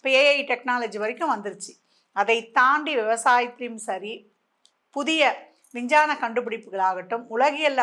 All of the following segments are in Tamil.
இப்போ ஏஐ டெக்னாலஜி வரைக்கும் வந்துருச்சு. அதை தாண்டி விவசாயத்திலையும் சரி புதிய விஞ்ஞான கண்டுபிடிப்புகளாகட்டும் உலகியல்ல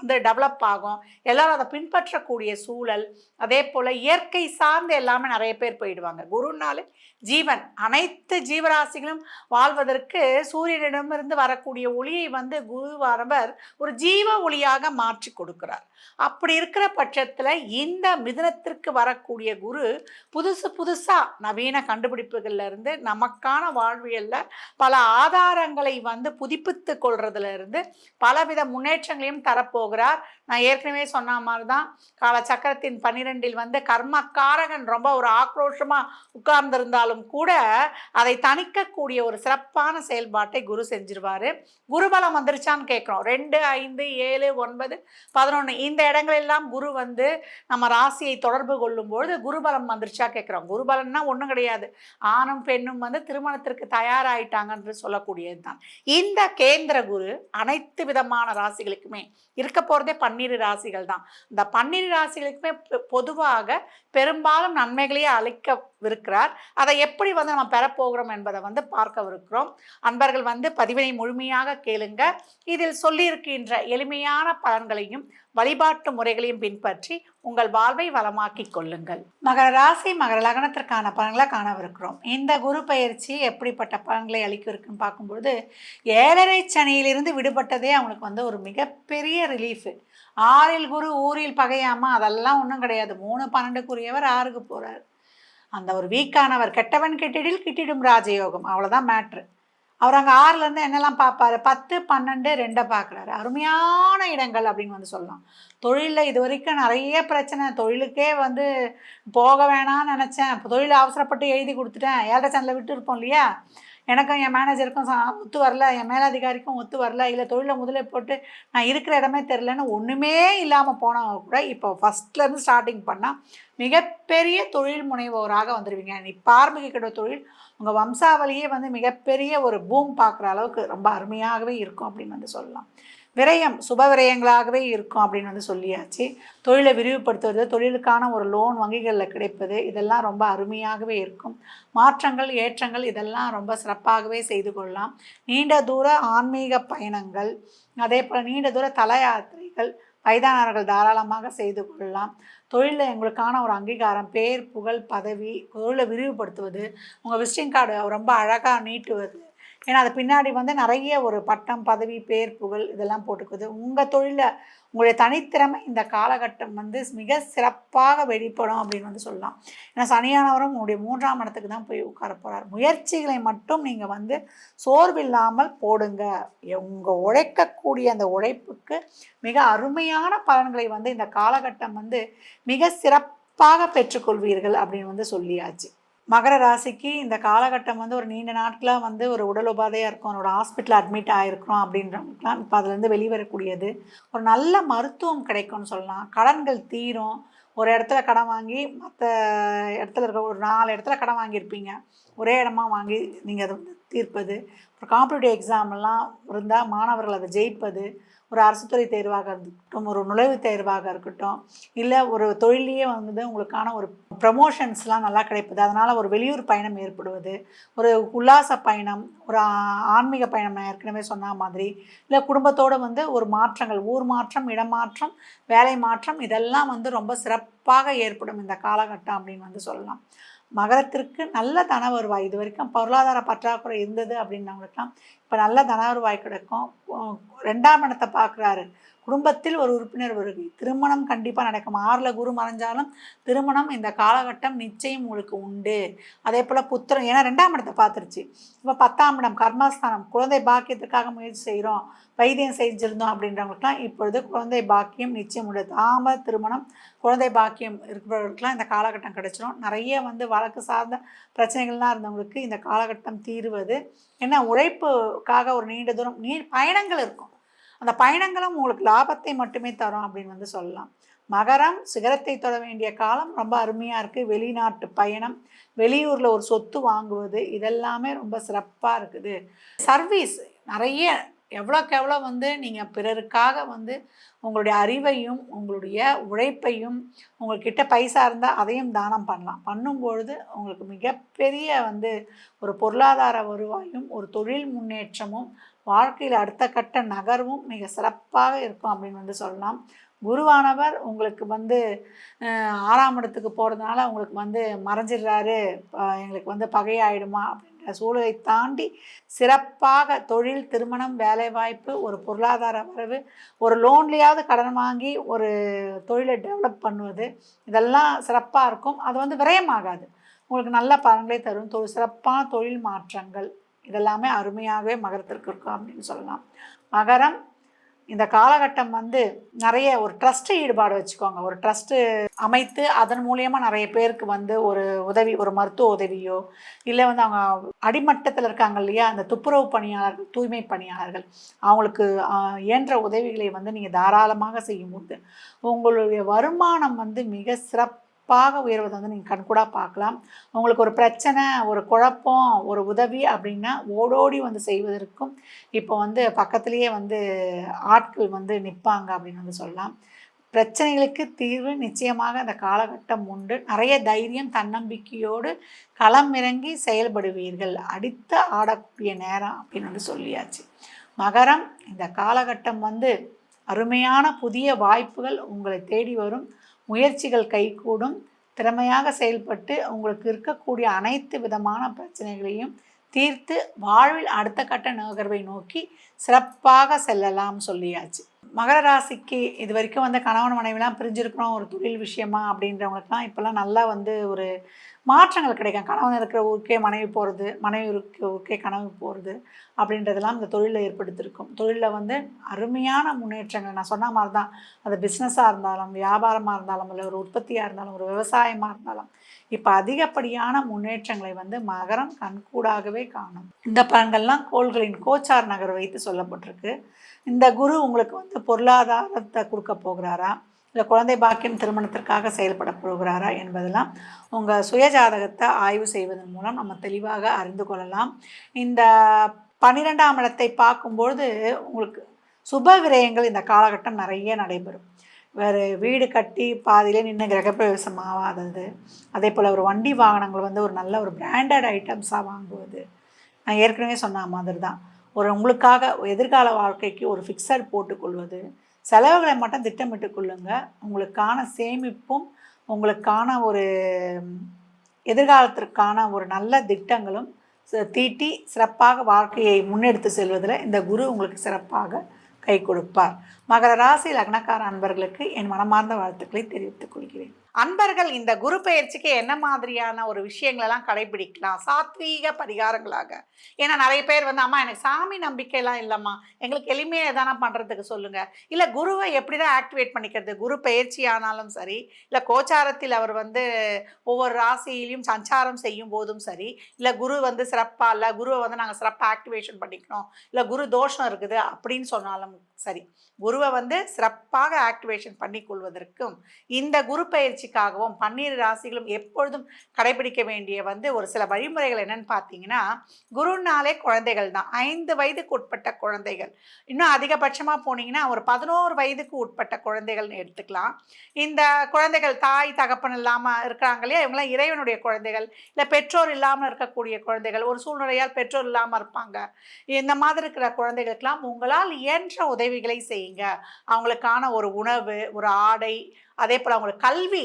வந்து டெவலப் ஆகும். எல்லோரும் அதை பின்பற்றக்கூடிய சூழல் அதே போல் இயற்கை சார்ந்து எல்லாமே நிறைய பேர் போயிடுவாங்க. குருனாலே ஜீவன். அனைத்து ஜீவராசிகளும் வாழ்வதற்கு சூரியனிடமிருந்து வரக்கூடிய ஒளியை வந்து குருவாரவர் ஒரு ஜீவ ஒளியாக மாற்றி கொடுக்கிறார். அப்படி இருக்கிற பட்சத்தில் இந்த மிதனத்திற்கு வரக்கூடிய குரு புதுசு புதுசாக நவீன கண்டுபிடிப்புகள்லேருந்து நமக்கான வாழ்வியலில் பல ஆதாரங்களை வந்து புதுப்பித்து கொள்றதுலேருந்து பலவித முன்னேற்றங்களையும் தரப்போகிறார். நான் ஏற்கனவே சொன்ன மாதிரி தான் கால சக்கரத்தின் பன்னிரெண்டில் வந்து கர்மக்காரகன் ரொம்ப ஒரு ஆக்ரோஷமாக உட்கார்ந்திருந்தால் இருந்தாலும் கூட அதை தணிக்கக்கூடிய ஒரு சிறப்பான செயல்பாட்டை குரு செஞ்சிருவார். குருபலம் வந்துருச்சான்னு கேட்குறோம். ரெண்டு ஐந்து ஏழு ஒன்பது பதினொன்று இந்த இடங்களெல்லாம் குரு வந்து நம்ம ராசியை தொடர்பு கொள்ளும்பொழுது குருபலம் வந்துருச்சா கேட்குறோம். குருபலம்னா ஒன்றும் கிடையாது. ஆணும் பெண்ணும் வந்து திருமணத்திற்கு தயாராயிட்டாங்கன்று சொல்லக்கூடியது தான் இந்த கேந்திர குரு அனைத்து விதமான ராசிகளுக்குமே இருக்க போகிறதே பன்னிரு ராசிகள் தான் இந்த பன்னிரு ராசிகளுக்குமே பொதுவாக பெரும்பாலும் நன்மைகளையே இருக்கிறார் அதை எப்படி வந்து நம்ம பெறப்போகிறோம் என்பதை வந்து பார்க்கவிருக்கிறோம். அன்பர்கள் வந்து பதிவினை முழுமையாக கேளுங்க. இதில் சொல்லியிருக்கின்ற எளிமையான பலன்களையும் வழிபாட்டு முறைகளையும் பின்பற்றி உங்கள் வாழ்வை வளமாக்கிக் கொள்ளுங்கள். மகர ராசி மகர லக்னத்திற்கான பலன்களை காணவிருக்கிறோம். இந்த குரு பயிற்சி எப்படிப்பட்ட பலன்களை அளிக்கிருக்குன்னு பார்க்கும்பொழுது ஏழரை சனியிலிருந்து விடுபட்டதே அவங்களுக்கு வந்து ஒரு மிகப்பெரிய ரிலீஃபு ஆறில் குரு ஊரில் பகையாமல் அதெல்லாம் ஒன்றும் கிடையாது. மூணு பன்னெண்டுக்குரியவர் ஆறுக்கு போகிறார் அந்த ஒரு வீக்கானவர் கெட்டவன் கெட்டிடில் கிட்டிடும் ராஜயோகம். அவ்வளோதான் மேட்ரு அவர் அங்கே ஆறுலேருந்து என்னெல்லாம் பார்ப்பாரு? பத்து பன்னெண்டு ரெண்டை பார்க்குறாரு. அருமையான இடங்கள் அப்படின்னு வந்து சொல்லலாம். தொழிலில் இது வரைக்கும் நிறைய பிரச்சனை. தொழிலுக்கே வந்து போக வேணாம்னு நினச்சேன். தொழில் அவசரப்பட்டு எழுதி கொடுத்துட்டேன். ஏழரை சேனலில் விட்டு இருப்போம் இல்லையா? எனக்கும் என் மேனேஜருக்கும் ஒத்து வரல என் மேலதிகாரிக்கும் ஒத்து வரல இல்லை தொழிலை முதலே போட்டு நான் இருக்கிற இடமே தெரிலன்னு ஒன்றுமே இல்லாமல் போனவங்க கூட இப்போ ஃபஸ்ட்லேருந்து ஸ்டார்டிங் பண்ணால் மிகப்பெரிய தொழில் முனைவோராக வந்துடுவீங்க இப்போ ஆரம்பிக்கிற தொழில் உங்கள் வம்சாவளியே வந்து மிகப்பெரிய ஒரு பூம் பார்க்குற அளவுக்கு ரொம்ப அருமையாகவே இருக்கும் அப்படின்னு வந்து சொல்லலாம். விரயம் சுப விரயங்களாகவே இருக்கும் அப்படின்னு வந்து சொல்லியாச்சு. தொழிலை விரிவுபடுத்துவது தொழிலுக்கான ஒரு லோன் வங்கிகளில் கிடைப்பது இதெல்லாம் ரொம்ப அருமையாகவே இருக்கும். மாற்றங்கள் ஏற்றங்கள் இதெல்லாம் ரொம்ப சிறப்பாகவே செய்து கொள்ளலாம். நீண்ட தூர ஆன்மீக பயணங்கள் அதே போல் நீண்ட தூர தல யாத்திரைகள் வயதானவர்கள் தாராளமாக செய்து கொள்ளலாம். தொழிலில் எங்களுக்கான ஒரு அங்கீகாரம் பேர் புகழ் பதவி தொழிலை விரிவுபடுத்துவது உங்கள் விசிட்டிங் கார்டு ரொம்ப அழகாக நீட்டுவது ஏன்னா அது பின்னாடி வந்து நிறைய ஒரு பட்டம் பதவி பேர் புகழ் இதெல்லாம் போட்டுக்குது. உங்கள் தொழிலில் உங்களுடைய தனித்திறமை இந்த காலகட்டம் வந்து மிக சிறப்பாக வெளிப்படும் அப்படின்னு வந்து சொல்லலாம். ஏன்னா சனியானவரும் உங்களுடைய மூன்றாம் இடத்துக்கு தான் போய் உட்கார போகிறார் முயற்சிகளை மட்டும் நீங்கள் வந்து சோர்வில்லாமல் போடுங்க. உங்கள் உழைக்கக்கூடிய அந்த உழைப்புக்கு மிக அருமையான பலன்களை வந்து இந்த காலகட்டம் வந்து மிக சிறப்பாக பெற்றுக்கொள்வீர்கள் அப்படின்னு வந்து சொல்லியாச்சு. மகர ராசிக்கு இந்த காலகட்டம் வந்து ஒரு நீண்ட நாட்களாக வந்து ஒரு உடல் உபாதையாக இருக்கும். அவனோட ஹாஸ்பிட்டலில் அட்மிட் ஆகிருக்கிறோம் அப்படின்றவங்களுக்குலாம் இப்போ அதுலேருந்து வெளிவரக்கூடியது. ஒரு நல்ல மருத்துவம் கிடைக்கும்னு சொல்லலாம். கடன்கள் தீரும். ஒரு இடத்துல கடன் வாங்கி மற்ற இடத்துல இருக்க ஒரு நாலு இடத்துல கடன் வாங்கியிருப்பீங்க. ஒரே இடமா வாங்கி நீங்கள் அதை வந்து தீர்ப்பது அப்புறம் காம்படிட்டிவ் எக்ஸாம்லாம் இருந்தால் மாணவர்கள் அதை ஜெயிப்பது ஒரு அரசுத்துறை தேர்வாக இருக்கட்டும் ஒரு நுழைவுத் தேர்வாக இருக்கட்டும் இல்லை ஒரு தொழிலையே வந்து உங்களுக்கான ஒரு ப்ரமோஷன்ஸ்லாம் நல்லா கிடைப்பது அதனால் ஒரு வெளியூர் பயணம் ஏற்படுவது ஒரு உல்லாச பயணம் ஒரு ஆன்மீக பயணம் நான் ஏற்கனவே சொன்ன மாதிரி இல்லை குடும்பத்தோடு வந்து ஒரு மாற்றங்கள் ஊர் மாற்றம் இடமாற்றம் வேலை மாற்றம் இதெல்லாம் வந்து ரொம்ப சிறப்பாக ஏற்படும் இந்த காலகட்டம் அப்படின்னு வந்து சொல்லலாம். மகரத்திற்கு நல்ல தன வருவாய். இது வரைக்கும் பொருளாதார பற்றாக்குறை இருந்தது அப்படின்னவங்களுக்குலாம் இப்போ நல்ல தன வருவாய் கிடைக்கும். ரெண்டாம் இடத்தை பார்க்குறாரு. குடும்பத்தில் ஒரு உறுப்பினர் வருகை. திருமணம் கண்டிப்பாக நடக்கும். ஆறில் குரு மறைஞ்சாலும் திருமணம் இந்த காலகட்டம் நிச்சயம் உங்களுக்கு உண்டு. அதே போல் புத்திரம் ஏன்னா ரெண்டாம் இடத்தை பார்த்துருச்சு. இப்போ பத்தாம் இடம் கர்மஸ்தானம். குழந்தை பாக்கியத்துக்காக முயற்சி செய்கிறோம் வைத்தியம் செஞ்சுருந்தோம் அப்படின்றவங்களுக்குலாம் இப்பொழுது குழந்தை பாக்கியம் நிச்சயம் உண்டு. தாம திருமணம் குழந்தை பாக்கியம் இருக்கிறவர்களுக்குலாம் இந்த காலகட்டம் கிடச்சிரும். நிறைய வந்து வழக்கு சார்ந்த பிரச்சனைகள்லாம் இருந்தவங்களுக்கு இந்த காலகட்டம் தீருவது. ஏன்னா உழைப்புக்காக ஒரு நீண்ட தூரம் நீ பயணங்கள் இருக்கும். அந்த பயணங்களும் உங்களுக்கு லாபத்தை மட்டுமே தரும் அப்படின்னு வந்து சொல்லலாம். மகரம் சிகரத்தை தொட வேண்டிய காலம் ரொம்ப அருமையாக இருக்குது வெளிநாட்டு பயணம் வெளியூரில் ஒரு சொத்து வாங்குவது இதெல்லாமே ரொம்ப சிறப்பாக இருக்குது. சர்வீஸ் நிறைய எவ்வளோக்கு எவ்வளோ வந்து நீங்கள் பிறருக்காக வந்து உங்களுடைய அறிவையும் உங்களுடைய உழைப்பையும் உங்கள்கிட்ட பைசா இருந்தால் அதையும் தானம் பண்ணலாம். பண்ணும்பொழுது உங்களுக்கு மிகப்பெரிய வந்து ஒரு பொருளாதார வருவாயும் ஒரு தொழில் முன்னேற்றமும் வாழ்க்கையில் அடுத்த கட்ட நகர்வும் மிக சிறப்பாக இருக்கும் அப்படின்னு வந்து சொல்லலாம். குருவானவர் உங்களுக்கு வந்து ஆறாம் இடத்துக்கு போகிறதுனால உங்களுக்கு வந்து மறைஞ்சிடுறாரு. ப- எங்களுக்கு வந்து பகையாயிடுமா அப்படின்ற சூழலை தாண்டி சிறப்பாக தொழில் திருமணம் வேலைவாய்ப்பு ஒரு பொருளாதார வரவு ஒரு லோன்லேயாவது கடன் வாங்கி ஒரு தொழிலை டெவலப் பண்ணுவது இதெல்லாம் சிறப்பாக இருக்கும். அது வந்து விரயமாகாது. உங்களுக்கு நல்ல பலன்களை தரும். தொழில் சிறப்பான தொழில் மாற்றங்கள். இதெல்லாமே அருமையாகவே மகரத்திற்கு இருக்கும் அப்படின்னு சொல்லலாம். மகரம் இந்த காலகட்டம் வந்து நிறைய ஒரு ட்ரஸ்ட் ஈடுபாடு வச்சுக்கோங்க. ஒரு ட்ரஸ்ட்டு அமைத்து அதன் மூலியமாக நிறைய பேருக்கு வந்து ஒரு உதவி ஒரு மருத்துவ உதவியோ இல்லை வந்து அவங்க அடிமட்டத்தில் இருக்காங்க இல்லையா அந்த துப்புரவு பணியாளர்கள் தூய்மை பணியாளர்கள் அவங்களுக்கு இயன்ற உதவிகளை வந்து நீங்கள் தாராளமாக செய்யும்போது உங்களுடைய வருமானம் வந்து மிக சிறப்பு சிறப்பாக உயர்வதை வந்து நீங்கள் கண்கூடாக பார்க்கலாம். உங்களுக்கு ஒரு பிரச்சனை ஒரு குழப்பம் ஒரு உதவி அப்படின்னா ஓடோடி வந்து செய்வதற்கும் இப்போ வந்து பக்கத்துலேயே வந்து ஆட்கள் வந்து நிற்பாங்க அப்படின்னு வந்து சொல்லலாம். பிரச்சனைகளுக்கு தீர்வு நிச்சயமாக அந்த காலகட்டம் உண்டு. நிறைய தைரியம் தன்னம்பிக்கையோடு களம் இறங்கி செயல்படுவீர்கள். அடித்து ஆடக்கூடிய நேரம் அப்படின்னு வந்து சொல்லியாச்சு. மகரம் இந்த காலகட்டம் வந்து அருமையான புதிய வாய்ப்புகள் உங்களை தேடி வரும். முயற்சிகள் கைகூடும் திறமையாக செயல்பட்டு உங்களுக்கு இருக்கக்கூடிய அனைத்து விதமான பிரச்சனைகளையும் தீர்த்து வாழ்வில் அடுத்த கட்ட நகர்வை நோக்கி சிறப்பாக செல்லலாம் சொல்லியாச்சு. மகர ராசிக்கு இது வரைக்கும் வந்து கணவன் மனைவிலாம் பிரிஞ்சிருக்கிறோம் ஒரு தொழில் விஷயமா அப்படின்றவங்களுக்குலாம் இப்போல்லாம் நல்லா வந்து ஒரு மாற்றங்கள் கிடைக்கும். கணவன் இருக்கிற ஊருக்கே மனைவி போகிறது மனைவி இருக்க ஊருக்கே கனவு போகிறது அப்படின்றதெல்லாம் இந்த தொழிலில் ஏற்படுத்தியிருக்கும் தொழிலில் வந்து அருமையான முன்னேற்றங்கள். நான் சொன்ன மாதிரி தான் அது பிஸ்னஸாக இருந்தாலும் வியாபாரமாக இருந்தாலும் இல்லை ஒரு உற்பத்தியாக இருந்தாலும் ஒரு விவசாயமாக இருந்தாலும் இப்போ அதிகப்படியான முன்னேற்றங்களை வந்து மகரம் கண்கூடாகவே காணும். இந்த பலன்கள்லாம் கோள்களின் கோச்சார் நகர் வைத்து சொல்லப்பட்டிருக்கு. இந்த குரு உங்களுக்கு வந்து பொருளாதாரத்தை கொடுக்க போகிறாரா? இல்லை குழந்தை பாக்கியம் திருமணத்திற்காக செயல்பட போகிறாரா என்பதெல்லாம் உங்கள் சுயஜாதகத்தை ஆய்வு செய்வதன் மூலம் நம்ம தெளிவாக அறிந்து கொள்ளலாம். இந்த பன்னிரெண்டாம் இடத்தை பார்க்கும்பொழுது உங்களுக்கு சுப விரயங்கள் இந்த காலகட்டம் நிறைய நடைபெறும். வேறு வீடு கட்டி பாதியிலே நின்று கிரகப்பிரவேசம் ஆகாதது. அதே போல் ஒரு வண்டி வாகனங்கள் வந்து ஒரு நல்ல ஒரு பிராண்டட் ஐட்டம்ஸாக வாங்குவது. நான் ஏற்கனவே சொன்ன மாதிரி தான். ஒரு உங்களுக்காக எதிர்கால வாழ்க்கைக்கு ஒரு ஃபிக்ஸட் போட்டுக்கொள்வது. செலவுகளை மட்டும் திட்டமிட்டு கொள்ளுங்க. உங்களுக்கான சேமிப்பும் உங்களுக்கான ஒரு எதிர்காலத்திற்கான ஒரு நல்ல திட்டங்களும் ச- தீட்டி சிறப்பாக வாழ்க்கையை முன்னெடுத்து செல்வதில் இந்த குரு உங்களுக்கு சிறப்பாக கை கொடுப்பார். மகர ராசி லக்னக்கார அன்பர்களுக்கு என் மனமார்ந்த வாழ்த்துக்களை தெரிவித்துக் கொள்கிறேன். அன்பர்கள் இந்த குரு பயிற்சிக்கு என்ன மாதிரியான ஒரு விஷயங்களெல்லாம் கடைபிடிக்கலாம்? சாத்வீக பரிகாரங்களாக. ஏன்னா நிறைய பேர் வந்து அம்மா எனக்கு சாமி நம்பிக்கையெல்லாம் இல்லைம்மா. எங்களுக்கு எளிமையாக தானே பண்ணுறதுக்கு சொல்லுங்கள் இல்லை குருவை எப்படி தான் ஆக்டிவேட் பண்ணிக்கிறது? குரு பயிற்சி ஆனாலும் சரி இல்லை கோச்சாரத்தில் அவர் வந்து ஒவ்வொரு ராசியிலையும் சஞ்சாரம் செய்யும் போதும் சரி இல்லை குரு வந்து சிறப்பாக இல்லை குருவை வந்து நாங்கள் சிறப்பாக ஆக்டிவேஷன் பண்ணிக்கணும் இல்லை குரு தோஷம் இருக்குது அப்படின்னு சொன்னாலும் சரி குருவை வந்து சிறப்பாக ஆக்டிவேஷன் பண்ணி கொள்வதற்கும் இந்த குரு பயிற்சி பயிற்சிக்காகவும் பன்னீர் ராசிகளும் எப்பொழுதும் கடைபிடிக்க வேண்டிய வந்து ஒரு சில வழிமுறைகள் என்னன்னு பார்த்தீங்கன்னா குருனாலே குழந்தைகள் தான். ஐந்து வயதுக்கு உட்பட்ட குழந்தைகள். இன்னும் அதிகபட்சமாக போனீங்கன்னா ஒரு பதினோரு வயதுக்கு உட்பட்ட குழந்தைகள்னு எடுத்துக்கலாம். இந்த குழந்தைகள் தாய் தகப்பன் இல்லாமல் இருக்கிறாங்க இல்லையா? இவங்களாம் இறைவனுடைய குழந்தைகள். இல்லை பெற்றோர் இல்லாமல் இருக்கக்கூடிய குழந்தைகள். ஒரு சூழ்நிலையால் பெற்றோர் இல்லாமல் இருப்பாங்க. இந்த மாதிரி இருக்கிற குழந்தைகளுக்கெல்லாம் உங்களால் இயன்ற உதவிகளை செய்யுங்க. அவங்களுக்கான ஒரு உணவு ஒரு ஆடை அதே போல் அவங்களுக்கு கல்வி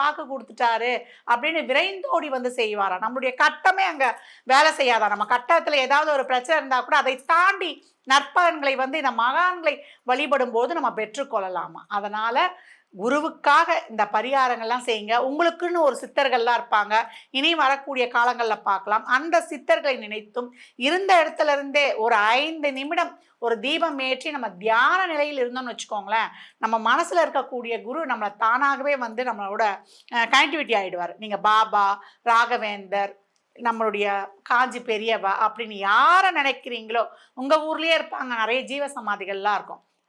வாக்கு கொடுத்துட்டாரு அப்படின்னு விரைந்தோடி வந்து செய்வாரா நம்மளுடைய கட்டமே அங்க வேலை செய்யாதா? நம்ம கட்டத்துல ஏதாவது ஒரு பிரச்சனை இருந்தா கூட அதை தாண்டி நற்பலன்களை வந்து இந்த மகான்களை வழிபடும் போது நம்ம பெற்றுக்கொள்ளலாமா? அதனால குருவுக்காக இந்த பரிகாரங்கள்லாம் செய்யுங்க. உங்களுக்குன்னு ஒரு சித்தர்கள்லாம் இருப்பாங்க. இனி வரக்கூடிய காலங்களில் பார்க்கலாம். அந்த சித்தர்களை நினைத்தும் இருந்த இடத்துல இருந்தே ஒரு ஐந்து நிமிடம் ஒரு தீபம் ஏற்றி நம்ம தியான நிலையில் இருந்தோம்னு வச்சுக்கோங்களேன் நம்ம மனசில் இருக்கக்கூடிய குரு நம்மளை தானாகவே வந்து நம்மளோட கனெக்டிவிட்டி ஆகிடுவார் நீங்கள் பாபா ராகவேந்தர் நம்மளுடைய காஞ்சி பெரியவா அப்படின்னு யாரை நினைக்கிறீங்களோ உங்கள் ஊர்லேயே இருப்பாங்க. நிறைய ஜீவ சமாதிகள்லாம் இருக்கும்.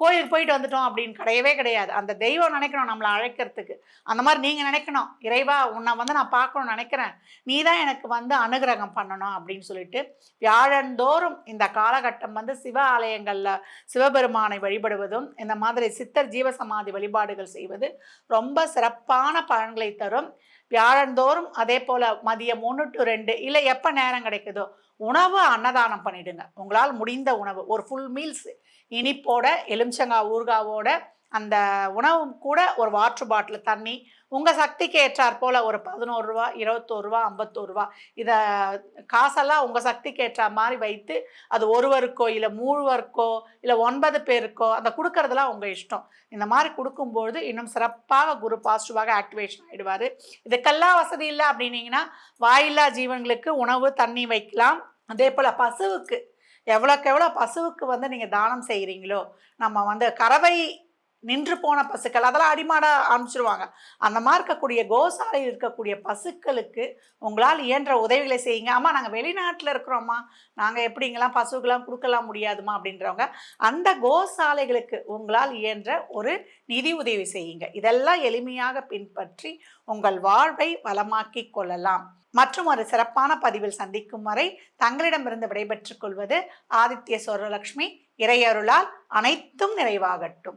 கோயிலுக்கு போயிட்டு வந்துட்டோம் அப்படின்னு கிடையவே கிடையாது. அந்த தெய்வம் நினைக்கணும் நம்மளை அழைக்கிறதுக்கு. அந்த மாதிரி நீங்கள் நினைக்கணும். இறைவா உன்னை வந்து நான் பார்க்கணும்னு நினைக்கிறேன். நீ தான் எனக்கு வந்து அனுகிரகம் பண்ணணும் அப்படின்னு சொல்லிட்டு வியாழந்தோறும் இந்த காலகட்டம் வந்து சிவ ஆலயங்களில் சிவபெருமானை வழிபடுவதும் இந்த மாதிரி சித்தர் ஜீவசமாதி வழிபாடுகள் செய்வது ரொம்ப சிறப்பான பலன்களை தரும். வியாழந்தோறும் அதே போல் மதியம் ஒன்று டு ரெண்டு இல்லை எப்போ நேரம் கிடைக்குதோ உணவு அன்னதானம் பண்ணிடுங்க. உங்களால் முடிந்த உணவு. ஒரு ஃபுல் மீல்ஸ் இனிப்போட எலுமிச்சங்காய் ஊர்காவோட அந்த உணவும் கூட ஒரு வாட்ரு பாட்டில் தண்ணி உங்கள் சக்திக்கு ஏற்றாற் போல் ஒரு பதினோரு ரூபா இருபத்தோரு ரூபா ஐம்பத்தோரு ரூபா. இதை காசெல்லாம் உங்கள் சக்திக்கு ஏற்ற மாதிரி வைத்து அது ஒருவருக்கோ இல்லை மூழ்வருக்கோ இல்லை ஒன்பது பேருக்கோ அந்த கொடுக்கறதுலாம் உங்கள் இஷ்டம். இந்த மாதிரி கொடுக்கும்பொழுது இன்னும் சிறப்பாக குரு பாசிட்டிவாக ஆக்டிவேஷன் ஆகிடுவார் இதுக்கெல்லாம் வசதி இல்லை அப்படின்னீங்கன்னா வாயில்லா ஜீவன்களுக்கு உணவு தண்ணி வைக்கலாம். அதே போல் பசுவுக்கு. எவ்வளோக்கு எவ்வளோ பசுவுக்கு வந்து நீங்கள் தானம் செய்கிறீங்களோ நம்ம வந்து கறவை நின்று போன பசுக்கள் அதெல்லாம் அடிமாட ஆரம்பிச்சிருவாங்க. அந்த மாதிரி இருக்கக்கூடிய கோசாலையில் இருக்கக்கூடிய பசுக்களுக்கு உங்களால் இயன்ற உதவிகளை செய்யுங்க. அம்மா நாங்கள் வெளிநாட்டில் இருக்கிறோம்மா. நாங்கள் எப்படிங்கெல்லாம் பசுக்கெல்லாம் கொடுக்கலாம் முடியாதுமா? அப்படின்றவங்க அந்த கோசாலைகளுக்கு உங்களால் இயன்ற ஒரு நிதி உதவி செய்யுங்க. இதெல்லாம் எளிமையாக பின்பற்றி உங்கள் வாழ்வை வளமாக்கி கொள்ளலாம். மற்றும் ஒரு சிறப்பான பதிவில் சந்திக்கும் வரை தங்களிடமிருந்து விடைபெற்றுக் கொள்வது ஆதித்ய சோரலட்சுமி இறையருளால் அனைத்தும் நிறைவாகட்டும்.